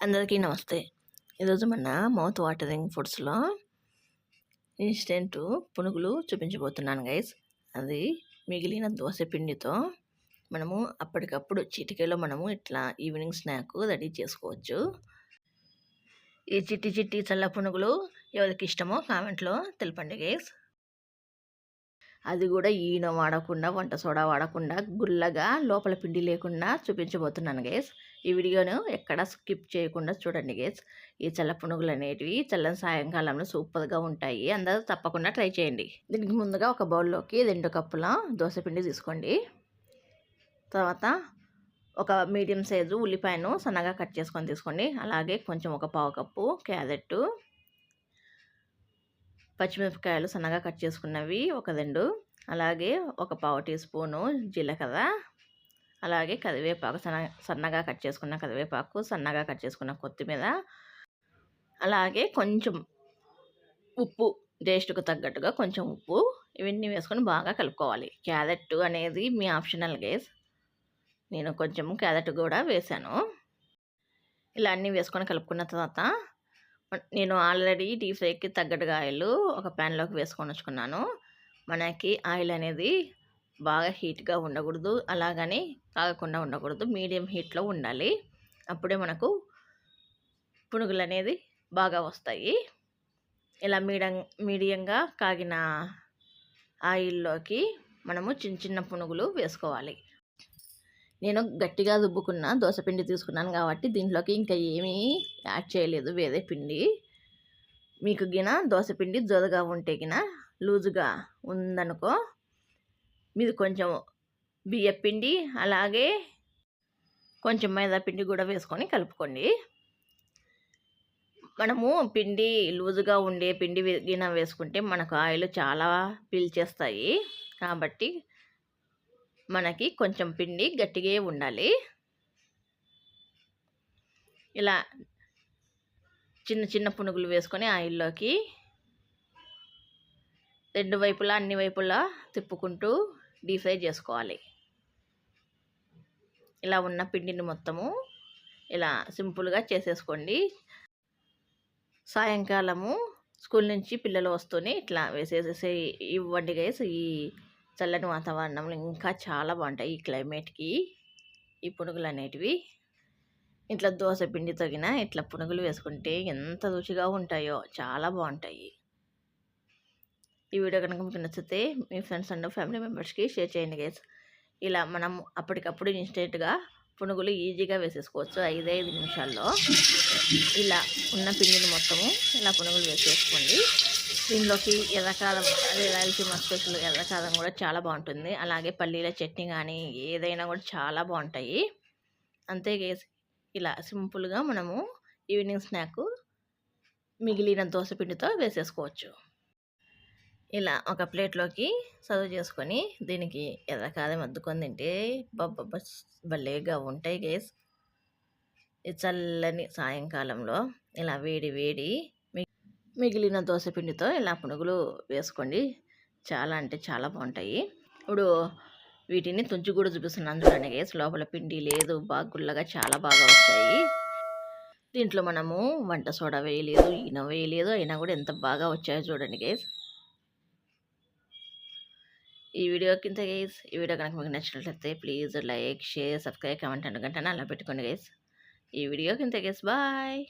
అందరికీ నమస్తే. ఈరోజు మన మౌత్ వాటరింగ్ ఫుడ్స్లో ఇన్స్టెంట్ పునుగులు చూపించబోతున్నాను గైస్. అది మిగిలిన దోశ పిండితో మనము అప్పటికప్పుడు చిటికలో మనము ఇట్లా ఈవినింగ్ స్నాక్ రెడీ చేసుకోవచ్చు. ఈ చిట్టి చిట్టి చల్ల పునుగులు ఎవరికి ఇష్టమో కామెంట్లో తెలపండి గైస్. అది కూడా ఈయన వాడకుండా వంట సోడా వాడకుండా గుల్లగా లోపల పిండి లేకుండా చూపించబోతున్నాను గేస్. ఈ వీడియోను ఎక్కడ స్కిప్ చేయకుండా చూడండి గేస్. ఈ చల్ల పునుగులు అనేటివి చల్లని సాయంకాలంలో సూపర్గా ఉంటాయి. అందరూ తప్పకుండా ట్రై చేయండి. దీనికి ముందుగా ఒక బౌల్లోకి రెండు కప్పుల దోశపిండి తీసుకోండి. తర్వాత ఒక మీడియం సైజు ఉల్లిపాయను సన్నగా కట్ చేసుకొని తీసుకోండి. అలాగే కొంచెం ఒక పావు కప్పు క్యారెట్ పచ్చిమిరపకాయలు సన్నగా కట్ చేసుకున్నవి ఒక రెండు అలాగే ఒక పావు టీ స్పూను జీలకర్ర అలాగే కరివేపాకు సన్న సన్నగా కట్ చేసుకున్న కరివేపాకు సన్నగా కట్ చేసుకున్న కొత్తిమీర అలాగే కొంచెం ఉప్పు టేస్ట్కు తగ్గట్టుగా కొంచెం ఉప్పు ఇవన్నీ వేసుకొని బాగా కలుపుకోవాలి. క్యారెట్ అనేది మీ ఆప్షనల్ గేస్. నేను కొంచెం క్యారెట్ కూడా వేసాను. ఇలా అన్నీ వేసుకొని కలుపుకున్న తర్వాత నేను ఆల్రెడీ డీప్ ఫ్రైకి తగ్గట్టుగా ఆయిల్ ఒక ప్యాన్లోకి వేసుకొని వచ్చుకున్నాను. మనకి ఆయిల్ అనేది బాగా హీట్గా ఉండకూడదు. అలాగని కాగకుండా ఉండకూడదు. మీడియం హీట్లో ఉండాలి. అప్పుడే మనకు పునుగులు అనేది బాగా వస్తాయి. ఇలా మీడియం మీడియంగా కాగిన ఆయిల్లోకి మనము చిన్న చిన్న పునుగులు వేసుకోవాలి. నేను గట్టిగా దుబ్బుకున్న దోశపిండి తీసుకున్నాను కాబట్టి దీంట్లోకి ఇంకా ఏమీ యాడ్ చేయలేదు. వేరే పిండి. మీకు గిన దోశపిండి జోదగా ఉంటే గిన లూజుగా ఉందనుకో మీరు కొంచెం బియ్యపిండి అలాగే కొంచెం మైదా పిండి కూడా వేసుకొని కలుపుకోండి. మనము పిండి లూజుగా ఉండే పిండి గిన వేసుకుంటే మనకు ఆయిల్ చాలా పీల్చేస్తాయి. కాబట్టి మనకి కొంచెం పిండి గట్టిగా ఉండాలి. ఇలా చిన్న చిన్న పునుగులు వేసుకొని ఆయిల్లోకి రెండు వైపులా అన్ని వైపులా తిప్పుకుంటూ డీప్ ఫ్రై చేసుకోవాలి. ఇలా ఉన్న పిండిని మొత్తము ఇలా సింపుల్గా చేసేసుకోండి. సాయంకాలము స్కూల్ నుంచి పిల్లలు వస్తూనే ఇట్లా వేసేసేసి ఇవ్వండి గైస్. ఈ చల్లని వాతావరణంలో ఇంకా చాలా బాగుంటాయి ఈ క్లైమేట్కి. ఈ పునుగులు అనేటివి. ఇట్లా దోశ పిండి తగిన ఇట్లా పునుగులు వేసుకుంటే ఎంత రుచిగా ఉంటాయో చాలా బాగుంటాయి. ఈ వీడియో కనుక మీకు నచ్చితే మీ ఫ్రెండ్స్ అండ్ ఫ్యామిలీ మెంబర్స్కి షేర్ చేయండి గేస్. ఇలా మనం అప్పటికప్పుడు ఇన్స్టెంట్గా పునుగులు ఈజీగా వేసేసుకోవచ్చు ఐదైదు నిమిషాల్లో. ఇలా ఉన్న పిండిని మొత్తము ఇలా పునుగులు వేసేసుకోండి. దీనిలోకి ఎర్రకారం అదే రాయలసీమ స్పెషల్ ఎర్రకారం కూడా చాలా బాగుంటుంది. అలాగే పల్లీల చట్నీ కానీ ఏదైనా కూడా చాలా బాగుంటాయి. అంతే ఇలా సింపుల్గా మనము ఈవినింగ్ స్నాక్ మిగిలిన దోశ పిండితో వేసేసుకోవచ్చు. ఇలా ఒక ప్లేట్లోకి సర్వ్ చేసుకొని దీనికి ఎర్రకారం అద్దుకొని తింటే బొబ్బ భలేగా ఉంటాయి గేస్. చల్లని సాయంకాలంలో ఇలా వేడి వేడి మిగిలిన దోశపిండితో ఇలా పునుగులు వేసుకోండి. చాలా అంటే చాలా బాగుంటాయి. ఇప్పుడు వీటిని తుంచి కూడా చూపిస్తున్నాను చూడండి గేస్. లోపల పిండి లేదు బాగా గుల్లగా చాలా బాగా వచ్చాయి. దీంట్లో మనము వంట సోడా వేయలేదు ఈన వేయలేదు అయినా కూడా ఎంత బాగా వచ్చాయో చూడండి గేస్. ఈ వీడియో కింద గైస్ ఈ వీడియో కనుక మీకు నచ్చినట్లయితే please like share subscribe comment అనుకుంటాను అలా పెట్టుకోండి గైస్ ఈ వీడియో కింద గైస్ బాయ్